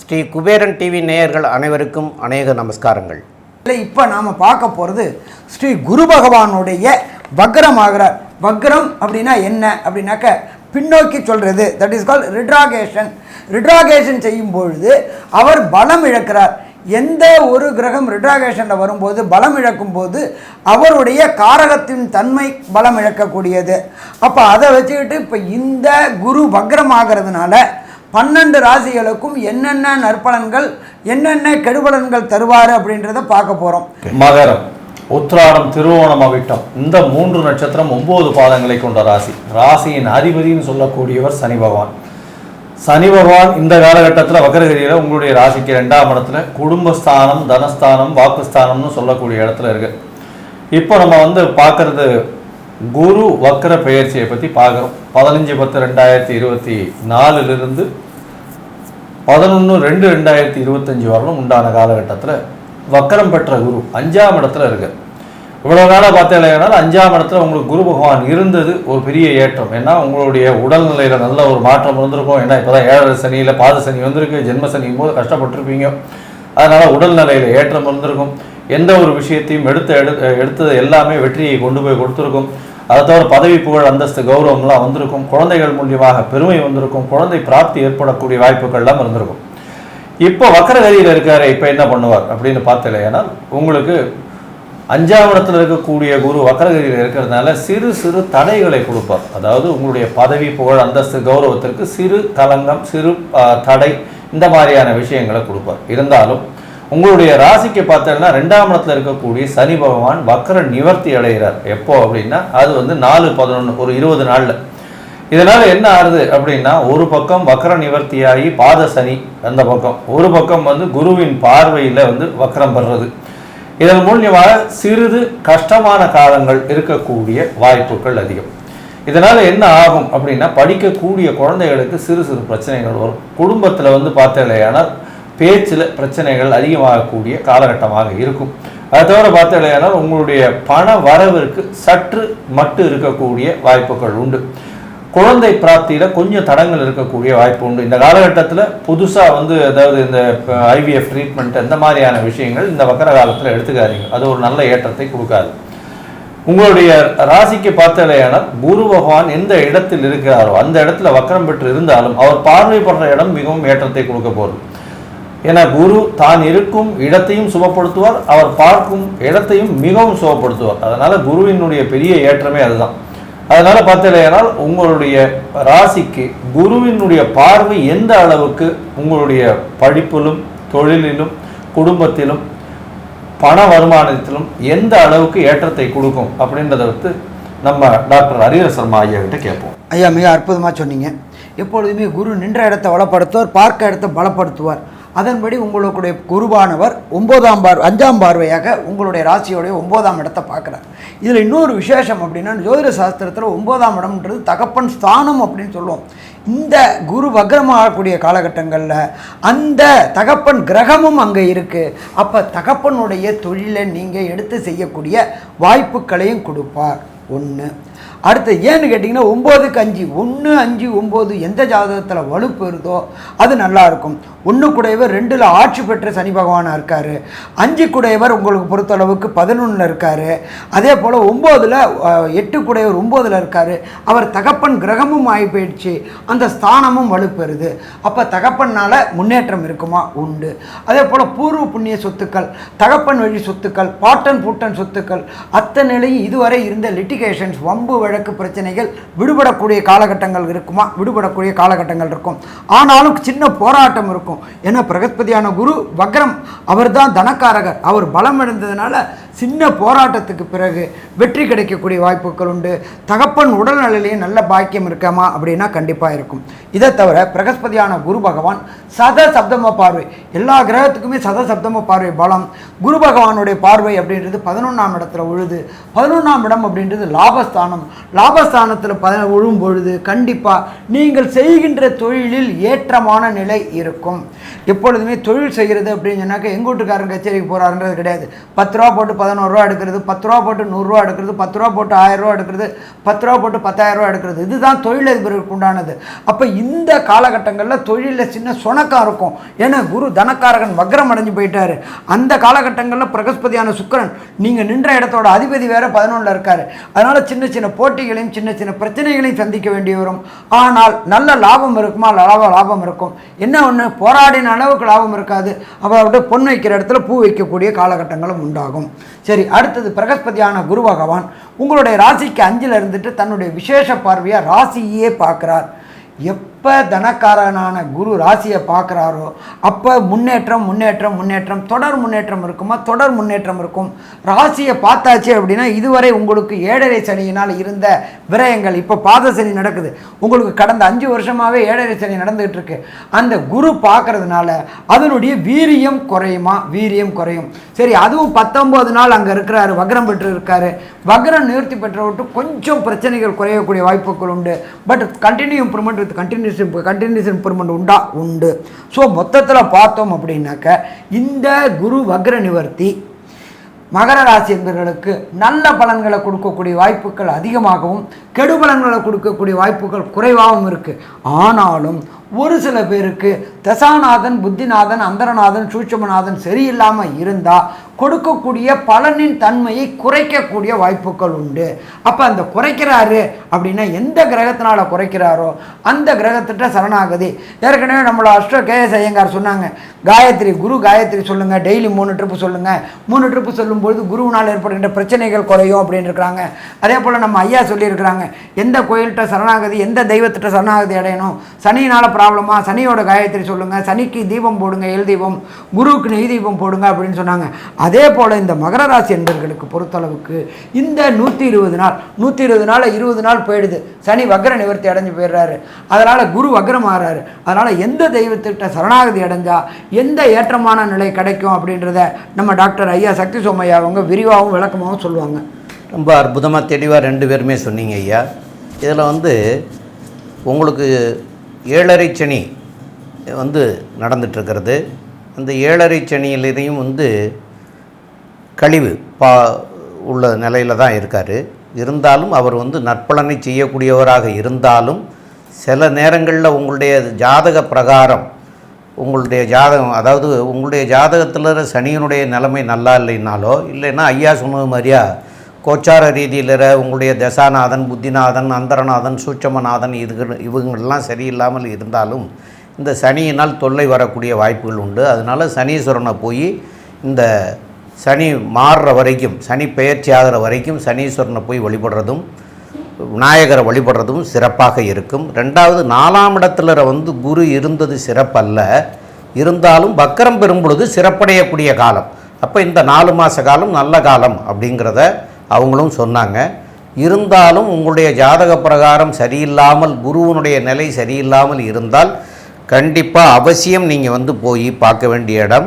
Sri Kuberan TV நேயர்கள் அனைவருக்கும் அநேக நமஸ்காரங்கள். இல்லை இப்போ நாம் பார்க்க போகிறது ஸ்ரீ குரு பகவானுடைய வக்ரமாகிறார் வக்ரம் அப்படின்னா என்ன அப்படின்னாக்க பின்னோக்கி சொல்கிறது தட் இஸ் கால் ரிட்ராகேஷன் ரிட்ராகேஷன் செய்யும் பொழுது அவர் பலம் இழக்கிறார். எந்த ஒரு கிரகம் ரிட்ராகேஷனில் வரும்போது பலம் இழக்கும் போது அவருடைய காரகத்தின் தன்மை பலம் இழக்கக்கூடியது. அப்போ அதை வச்சுக்கிட்டு இப்போ இந்த குரு வக்ரமாகிறதுனால பன்னெண்டு ராசிகளுக்கும் என்னென்ன நற்பலன்கள் என்னென்ன கெடுபலன்கள் தருவார் அப்படின்றத பார்க்க போகிறோம் மகரம் உத்திராடம் திருவோணம் அவிட்டம். இந்த மூன்று நட்சத்திரம் ஒன்பது பாதங்களை கொண்ட ராசி. ராசியின் அதிபதின்னு சொல்லக்கூடியவர் சனி பகவான். சனி பகவான் இந்த காலகட்டத்தில் வக்கரகதியில் உங்களுடைய ராசிக்கு ரெண்டாம் இடத்துல குடும்பஸ்தானம் தனஸ்தானம் வாக்குஸ்தானம்னு சொல்லக்கூடிய இடத்துல இருக்கு. இப்போ நம்ம வந்து பார்க்கறது குரு வக்கர பெயர்ச்சியை பற்றி பார்க்குறோம். பதினஞ்சு பத்து ரெண்டாயிரத்தி இருபத்தி நாலுலேருந்து பதினொன்று ரெண்டு ரெண்டாயிரத்தி இருபத்தஞ்சி வரலும் உண்டான காலகட்டத்தில் வக்கரம் பெற்ற குரு அஞ்சாம் இடத்துல இருக்குது இவ்வளோ நாளாக பார்த்தீங்கன்னா அஞ்சாம் இடத்துல உங்களுக்கு குரு பகவான் இருந்தது ஒரு பெரிய ஏற்றம். ஏன்னா உங்களுடைய உடல்நிலையில் நல்ல ஒரு மாற்றம் இருந்திருக்கும் ஏன்னா இப்போ தான் ஏழரை சனியில் பாத சனி வந்திருக்கு. ஜென்ம சனியும் போது கஷ்டப்பட்டிருப்பீங்க. அதனால் உடல்நிலையில் ஏற்றம் இருந்திருக்கும் எந்த ஒரு விஷயத்தையும் எடுத்து எடு எடுத்தது எல்லாமே வெற்றியை கொண்டு போய் கொடுத்துருக்கும். அதை தவிர பதவி புகழ் அந்தஸ்து கௌரவம்லாம் வந்திருக்கும். குழந்தைகள் மூலியமாக பெருமை வந்திருக்கும். குழந்தை பிராப்தி ஏற்படக்கூடிய வாய்ப்புகள்லாம் இருந்திருக்கும் இப்போ வக்கரகதியில் இருக்கார் இப்போ என்ன பண்ணுவார் அப்படின்னு பார்த்தலையானா உங்களுக்கு அஞ்சாம் இடத்துல இருக்கக்கூடிய குரு வக்கரகிரியில் இருக்கிறதுனால சிறு சிறு தடைகளை கொடுப்பார். அதாவது உங்களுடைய பதவி புகழ் அந்தஸ்து கௌரவத்திற்கு சிறு கலங்கம் சிறு தடை இந்த மாதிரியான விஷயங்களை கொடுப்பார். இருந்தாலும் உங்களுடைய ராசிக்கு பார்த்தோம்னா ரெண்டாம் இடத்துல இருக்கக்கூடிய சனி பகவான் வக்கர நிவர்த்தி அடைகிறார். எப்போ அப்படின்னா அது வந்து நாலு பதினொன்று ஒரு இருபது நாளில். இதனால் என்ன ஆறுது அப்படின்னா ஒரு பக்கம் வக்கர நிவர்த்தியாகி பாத சனி அந்த பக்கம் ஒரு பக்கம் வந்து குருவின் பார்வையில் வந்து வக்கரம் பெறுறது. இதன் மூலியமாக சிறிது கஷ்டமான காலங்கள் இருக்கக்கூடிய வாய்ப்புகள் அதிகம். இதனால் என்ன ஆகும் அப்படின்னா படிக்கக்கூடிய குழந்தைகளுக்கு சிறு சிறு பிரச்சனைகள் வரும். குடும்பத்தில் வந்து பார்த்தேலையானால் பேச்சில் பிரச்சனைகள் அதிகமாகக்கூடிய காலகட்டமாக இருக்கும். அதை தவிர பார்த்தேலையானால் உங்களுடைய பண வரவிற்கு சற்று மட்டு இருக்கக்கூடிய வாய்ப்புகள் உண்டு. குழந்தை பிராப்தியில் கொஞ்சம் தடங்கள் இருக்கக்கூடிய வாய்ப்பு உண்டு. இந்த காலகட்டத்தில் புதுசாக வந்து அதாவது இந்த ஐவிஎஃப் ட்ரீட்மெண்ட் இந்த மாதிரியான விஷயங்கள் இந்த வக்கர காலத்தில் எடுத்துக்காதீங்க. அது ஒரு நல்ல ஏற்றத்தை கொடுக்காது. உங்களுடைய ராசிக்கு பார்த்தலையானால் குரு பகவான் எந்த இடத்தில் இருக்கிறாரோ அந்த இடத்துல வக்கரம் பெற்று இருந்தாலும் அவர் பார்வைப்படுற இடம் மிகவும் ஏற்றத்தை கொடுக்க போகிறது ஏன்னா குரு தான் இருக்கும் இடத்தையும் சுபப்படுத்துவார் அவர் பார்க்கும் இடத்தையும் மிகவும் சுபப்படுத்துவார். அதனால் குருவினுடைய பெரிய ஏற்றமே அதுதான். அதனால பார்த்தீங்கன்னா உங்களுடைய ராசிக்கு குருவினுடைய பார்வை எந்த அளவுக்கு உங்களுடைய படிப்பிலும் தொழிலிலும் குடும்பத்திலும் பண வருமானத்திலும் எந்த அளவுக்கு ஏற்றத்தை கொடுக்கும் அப்படின்றத வந்து நம்ம டாக்டர் ஹரிஹர சர்மா ஐயா கிட்ட கேட்போம். ஐயா மிக அற்புதமாக சொன்னீங்க. எப்பொழுதுமே குரு நின்ற இடத்தை வளப்படுத்துவார் பார்க்க இடத்தை பலப்படுத்துவார். அதன்படி உங்களுடைய குருவானவர் ஒன்பதாம் பார் அஞ்சாம் பார்வையாக உங்களுடைய ராசியோடைய ஒன்பதாம் இடத்தை பார்க்குறார். இதில் இன்னொரு விசேஷம் அப்படின்னா ஜோதிட சாஸ்திரத்தில் ஒன்பதாம் இடம்ன்றது தகப்பன் ஸ்தானம் அப்படின்னு சொல்லுவோம். இந்த குரு வக்ரமாகக்கூடிய காலகட்டங்களில் அந்த தகப்பன் கிரகமும் அங்கே இருக்குது அப்போ தகப்பனுடைய தொழிலை நீங்கள் எடுத்து செய்யக்கூடிய வாய்ப்புகளையும் கொடுப்பார். ஒன்று அடுத்து ஏன்னு கேட்டிங்கன்னா ஒம்போதுக்கு அஞ்சு ஒன்று அஞ்சு ஒம்பது எந்த ஜாதகத்தில் வலுப்பு இருந்தோ அது நல்லாயிருக்கும் ஒன்று குடையவர் ரெண்டில் ஆட்சி பெற்ற சனி பகவானாக இருக்கார். அஞ்சு குடையவர் உங்களுக்கு பொறுத்தளவுக்கு பதினொன்றில் இருக்கார். அதே போல் ஒம்போதில் எட்டு குடையவர் ஒம்போதில் இருக்கார். அவர் தகப்பன் கிரகமும் ஆகி போயிடுச்சு. அந்த ஸ்தானமும் வலுப்பெறுது அப்போ தகப்பனால் முன்னேற்றம் இருக்குமா? உண்டு. அதே போல் பூர்வ புண்ணிய சொத்துக்கள் தகப்பன் வழி சொத்துக்கள் பாட்டன் பூட்டன் சொத்துக்கள் அத்தனை நிலையும் இதுவரை இருந்த லிட்டிகேஷன்ஸ் வம்பு வழக்கு பிரச்சனைகள் விடுபடக்கூடிய காலகட்டங்கள் இருக்குமா? விடுபடக்கூடிய காலகட்டங்கள் இருக்கும். ஆனாலும் சின்ன போராட்டம் இருக்கும். ஏன்னா பிரகஸ்பதியான குரு வக்ரம் அவர்தான் தனக்காரகர். அவர் பலம் அடைந்ததுனால சின்ன போராட்டத்துக்கு பிறகு வெற்றி கிடைக்கக்கூடிய வாய்ப்புகள் உண்டு. தகப்பன் உடல்நலையிலேயே நல்ல பாக்கியம் இருக்காமா அப்படின்னா கண்டிப்பாக இருக்கும். இதை தவிர பிரகஸ்பதியான குரு பகவான் சத சப்தம பார்வை. எல்லா கிரகத்துக்குமே சத சப்தம பார்வை பலம். குரு பகவானுடைய பார்வை அப்படின்றது பதினொன்றாம் இடத்துல உழுது. பதினொன்றாம் இடம் அப்படின்றது லாபஸ்தானம். லாபஸ்தானத்தில் பத உழும் பொழுது கண்டிப்பாக நீங்கள் செய்கின்ற தொழிலில் ஏற்றமான நிலை இருக்கும். எப்பொழுதுமே தொழில் செய்கிறது அப்படின்னு சொன்னாக்க எங்கள் கச்சேரிக்கு போகிறாருன்றது கிடையாது. பத்து ரூபா போட்டு பதினோருவா எடுக்கிறது பத்து ரூபா போட்டு நூறுரூவா எடுக்கிறது பத்து ரூபா போட்டு ஆயிரம் ரூபா எடுக்கிறது பத்து ரூபா போட்டு பத்தாயிரம் ரூபா எடுக்கிறது. இதுதான் தொழிலதிபருக்கு உண்டானது. அப்போ இந்த காலகட்டங்களில் தொழிலில் சின்ன சுணக்கம் இருக்கும். ஏன்னா குரு தனக்காரகன் வக்ரம் அடைஞ்சு போயிட்டார். அந்த காலகட்டங்களில் பிரகஸ்பதியான சுக்கரன் நீங்கள் நின்ற இடத்தோட அதிபதி வேறு பதினொன்றில் இருக்கார். அதனால் சின்ன சின்ன போட்டிகளையும் சின்ன சின்ன பிரச்சனைகளையும் சந்திக்க வேண்டி வரும். ஆனால் நல்ல லாபம் இருக்குமா? லாப லாபம் இருக்கும். என்ன ஒன்று போராடின அளவுக்கு லாபம் இருக்காது. அப்போ அப்படியே பொன் வைக்கிற இடத்துல பூ வைக்கக்கூடிய காலகட்டங்களும் உண்டாகும். சரி அடுத்தது பிரகஸ்பதியான குரு பகவான் உங்களுடைய ராசிக்கு அஞ்சில் இருந்துட்டு தன்னுடைய விசேஷ பார்வையாக ராசியே பார்க்குறார். எப் எப்போ தனக்காரனான குரு ராசியை பார்க்குறாரோ அப்போ முன்னேற்றம் முன்னேற்றம் முன்னேற்றம் தொடர் முன்னேற்றம் இருக்குமா? தொடர் முன்னேற்றம் இருக்கும். ராசியை பார்த்தாச்சு அப்படின்னா இதுவரை உங்களுக்கு ஏழரை சனியினால் இருந்த விரயங்கள் இப்போ பாத சனி நடக்குது. உங்களுக்கு கடந்த அஞ்சு வருஷமாகவே ஏழரை சனி நடந்துகிட்டு இருக்கு. அந்த குரு பார்க்கறதுனால அதனுடைய வீரியம் குறையுமா? வீரியம் குறையும். சரி அதுவும் பத்தொம்போது நாள் அங்கே இருக்கிறாரு வக்ரம் பெற்று இருக்காரு வக்ரம் நிவர்த்தி பெற்ற கொஞ்சம் பிரச்சனைகள் குறையக்கூடிய வாய்ப்புகள் உண்டு. But continue improvement with continuous continuous improvement உண்டா? உண்டு. ஸோ மொத்தத்தில் பார்த்தோம் அப்படின்னாக்க இந்த குரு வக்ர நிவர்த்தி மகர ராசி என்பவர்களுக்கு நல்ல பலன்களை கொடுக்கக்கூடிய வாய்ப்புகள் அதிகமாகவும் கெடுபலங்களை கொடுக்கக்கூடிய வாய்ப்புகள் குறைவாகவும் இருக்குது ஆனாலும் ஒரு சில பேருக்கு தசாநாதன் புத்திநாதன் அந்தரநாதன் சூட்சமநாதன் சரியில்லாமல் இருந்தால் கொடுக்கக்கூடிய பலனின் தன்மையை குறைக்கக்கூடிய வாய்ப்புகள் உண்டு. அப்போ அந்த குறைக்கிறாரு அப்படின்னா எந்த கிரகத்தினால் குறைக்கிறாரோ அந்த கிரகத்திட்ட சரணாகதி. ஏற்கனவே நம்மளோட அஷ்ட கேஎஸ் ஐயங்கார் சொன்னாங்க காயத்ரி குரு காயத்ரி சொல்லுங்கள் டெய்லி மூணு ட்ரிப்பு சொல்லுங்கள் மூணு ட்ரிப்பு சொல்லும்பொழுது குருவினால் ஏற்படுகின்ற பிரச்சனைகள் குறையும் அப்படின்னு இருக்கிறாங்க அதே போல் நம்ம ஐயா சொல்லியிருக்கிறாங்க எந்த கோயில்கிட்ட சரணாகதி எந்த தெய்வத்திட்ட சரணாகதி அடையணும்? சனியினால் ப்ராப்ளமா சனியோட காயத்ரி சொல்லுங்கள் சனிக்கு தீபம் போடுங்க எல் தீபம். குருவுக்கு நெய் தீபம் போடுங்க அப்படின்னு சொன்னாங்க. அதே போல் இந்த மகர ராசி என்பர்களுக்கு பொறுத்தளவுக்கு இந்த நூற்றி இருபது நாள் நூற்றி இருபது நாள் இருபது நாள் போயிடுது. சனி வக்ர நிவர்த்தி அடைஞ்சு போயிடுறாரு. அதனால் குரு வக்ரம் ஆறாரு. அதனால் எந்த தெய்வத்திட்ட சரணாகதி அடைஞ்சால் எந்த ஏற்றமான நிலை கிடைக்கும் அப்படின்றத நம்ம டாக்டர் ஐயா சக்தி சோமையா அவங்க விரிவாகவும் விளக்கமாகவும் சொல்லுவாங்க. ரொம்ப அற்புதமாக தெளிவாக ரெண்டு பேருமே சொன்னீங்க ஐயா. இதில் வந்து உங்களுக்கு ஏழரை சனி வந்து நடந்துட்டுருக்கிறது அந்த ஏழரை சனியிலையும் வந்து கழிவு பா உள்ள நிலையில் தான் இருக்கார். இருந்தாலும் அவர் வந்து நற்பலனை செய்யக்கூடியவராக இருந்தாலும் சில நேரங்களில் உங்களுடைய ஜாதக பிரகாரம் உங்களுடைய ஜாதகம் அதாவது உங்களுடைய ஜாதகத்தில் சனியினுடைய நிலைமை நல்லா இல்லைனாலோ இல்லைன்னா ஐயா சொன்னது மாதிரியா கோச்சார ரீதியில் உங்களுடைய தசாநாதன் புத்திநாதன் அந்தரநாதன் சூட்சமநாதன் இது இவங்கள்லாம் சரியில்லாமல் இருந்தாலும் இந்த சனியினால் தொல்லை வரக்கூடிய வாய்ப்புகள் உண்டு. அதனால் சனீஸ்வரனை போய் இந்த சனி மாறுற வரைக்கும் சனி பெயர்ச்சி ஆகிற வரைக்கும் சனீஸ்வரனை போய் வழிபடுறதும் விநாயகரை வழிபடுறதும் சிறப்பாக இருக்கும். ரெண்டாவது நாலாம் இடத்துல வந்து குரு இருந்தது சிறப்பல்ல. இருந்தாலும் வக்கரம் பெறும் பொழுது சிறப்படையக்கூடிய காலம். அப்போ இந்த நாலு மாத காலம் நல்ல காலம் அப்படிங்கிறத அவங்களும் சொன்னாங்க. இருந்தாலும் உங்களுடைய ஜாதக பிரகாரம் சரியில்லாமல் குருவனுடைய நிலை சரியில்லாமல் இருந்தால் கண்டிப்பாக அவசியம் நீங்கள் வந்து போய் பார்க்க வேண்டிய இடம்.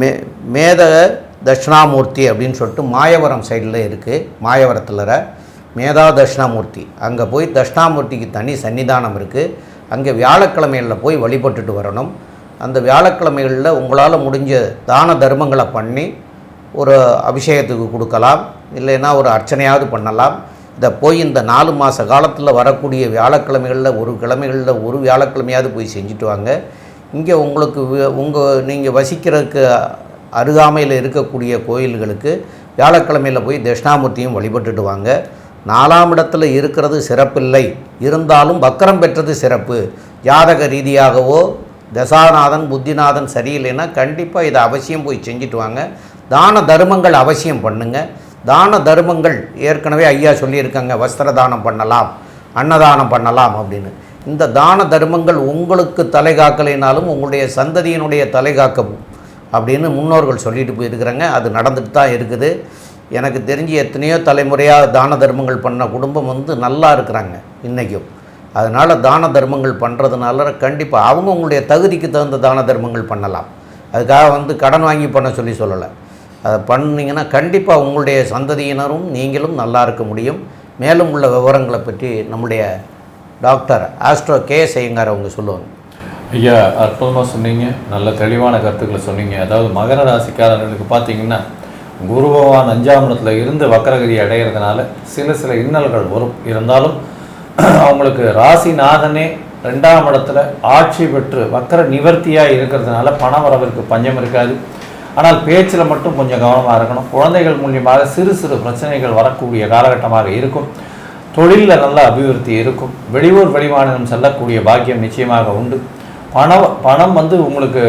மே மேத தட்சிணாமூர்த்தி அப்படின்னு சொல்லிட்டு மாயவரம் சைடில் இருக்குது மாயவரத்தில் மேதா தட்சிணாமூர்த்தி. அங்கே போய் தட்சிணாமூர்த்திக்கு தனி சன்னிதானம் இருக்குது அங்கே வியாழக்கிழமைகளில் போய் வழிபட்டுட்டு வரணும். அந்த வியாழக்கிழமைகளில் உங்களால் முடிஞ்ச தான தர்மங்களை பண்ணி ஒரு அபிஷேகத்துக்கு கொடுக்கலாம் இல்லைன்னா ஒரு அர்ச்சனையாவது பண்ணலாம். இதை போய் இந்த நாலு மாத காலத்தில் வரக்கூடிய வியாழக்கிழமைகளில் ஒரு கிழமைகளில் ஒரு வியாழக்கிழமையாவது போய் செஞ்சுட்டு வாங்க. இங்கே உங்களுக்கு உங்கள் நீங்கள் வசிக்கிறதுக்கு அருகாமையில் இருக்கக்கூடிய கோயில்களுக்கு வியாழக்கிழமையில் போய் தட்சிணாமூர்த்தியும் வழிபட்டுட்டு வாங்க. நாலாம் இடத்துல இருக்கிறது சிறப்பில்லை. இருந்தாலும் வக்கரம் பெற்றது சிறப்பு. ஜாதக ரீதியாகவோ தசாநாதன் புத்திநாதன் சரியில்லைன்னா கண்டிப்பாக இதை அவசியம் போய் செஞ்சுட்டு வாங்க. தான தர்மங்கள் அவசியம் பண்ணுங்க. தான தர்மங்கள் ஏற்கனவே ஐயா சொல்லியிருக்காங்க வஸ்திர தானம் பண்ணலாம் அன்னதானம் பண்ணலாம் அப்படின்னு. இந்த தான தர்மங்கள் உங்களுக்கு தலை காக்கலைனாலும் உங்களுடைய சந்ததியினுடைய தலை காக்கவும் அப்படின்னு முன்னோர்கள் சொல்லிட்டு போயிருக்கிறாங்க. அது நடந்துட்டு தான் இருக்குது. எனக்கு தெரிஞ்சு எத்தனையோ தலைமுறையாக தான தர்மங்கள் பண்ண குடும்பம் வந்து நல்லா இருக்கிறாங்க இன்றைக்கும் அதனால் தான தர்மங்கள் பண்ணுறதுனால கண்டிப்பாக அவங்க உங்களுடைய தகுதிக்கு தகுந்த தான தர்மங்கள் பண்ணலாம். அதுக்காக வந்து கடன் வாங்கி பண்ண சொல்லி சொல்லலை. அதை பண்ணிங்கன்னா கண்டிப்பாக உங்களுடைய சந்ததியினரும் நீங்களும் நல்லா இருக்க முடியும். மேலும் உள்ள விவரங்களை பற்றி நம்முடைய டாக்டர் ஆஸ்ட்ரோ கே ஐயங்கார் அவங்க சொல்லுவாங்க. ஐயா அற்புதமாக சொன்னீங்க. நல்ல தெளிவான கருத்துக்களை சொன்னீங்க. அதாவது மகர ராசிக்காரர்களுக்கு பார்த்தீங்கன்னா குரு பகவான் அஞ்சாம் இடத்துல இருந்து வக்கரகிரி அடைகிறதுனால சில சில இன்னல்கள் வரும். இருந்தாலும் அவங்களுக்கு ராசிநாதனே ரெண்டாம் இடத்துல ஆட்சி பெற்று வக்கர நிவர்த்தியாக இருக்கிறதுனால பண வரவிற்கு பஞ்சம் இருக்காது. ஆனால் பேச்சில் மட்டும் கொஞ்சம் கவனமாக இருக்கணும். குழந்தைகள் மூலியமாக சிறு சிறு பிரச்சனைகள் வரக்கூடிய காலகட்டமாக இருக்கும். தொழிலில் நல்ல அபிவிருத்தி இருக்கும். வெளியூர் வெளிமாநிலம் செல்லக்கூடிய பாக்கியம் நிச்சயமாக உண்டு. பணம் பணம் வந்து உங்களுக்கு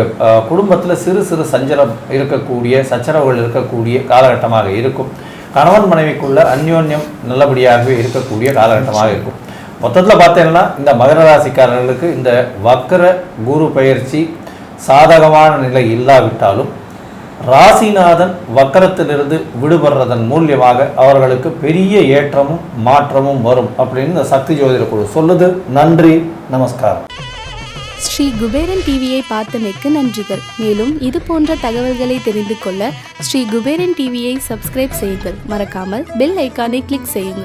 குடும்பத்தில் சிறு சிறு சஞ்சலம் இருக்கக்கூடிய சச்சரவுகள் இருக்கக்கூடிய காலகட்டமாக இருக்கும். கணவன் மனைவிக்குள்ள அந்யோன்யம் நல்லபடியாகவே இருக்கக்கூடிய காலகட்டமாக இருக்கும். மொத்தத்தில் பார்த்தீங்கன்னா இந்த மகர ராசிக்காரர்களுக்கு இந்த வக்கர குரு பயிற்சி சாதகமான நிலை இல்லாவிட்டாலும் ராசிநாதன் வக்கரத்திலிருந்து விடுபடுறதன் மூலியமாக அவர்களுக்கு பெரிய ஏற்றமும் மாற்றமும் வரும் அப்படின்னு இந்த சக்தி ஜோதிட குழு சொல்லுது. நன்றி நமஸ்காரம். ஸ்ரீ குபேரன் டிவியை பார்த்தமைக்கு நன்றிகள். மேலும் இது போன்ற தகவல்களை தெரிந்து கொள்ள ஸ்ரீ குபேரன் டிவியை சப்ஸ்கிரைப் செய்யுங்கள். மறக்காமல் பெல் ஐக்கானை கிளிக் செய்யுங்கள்.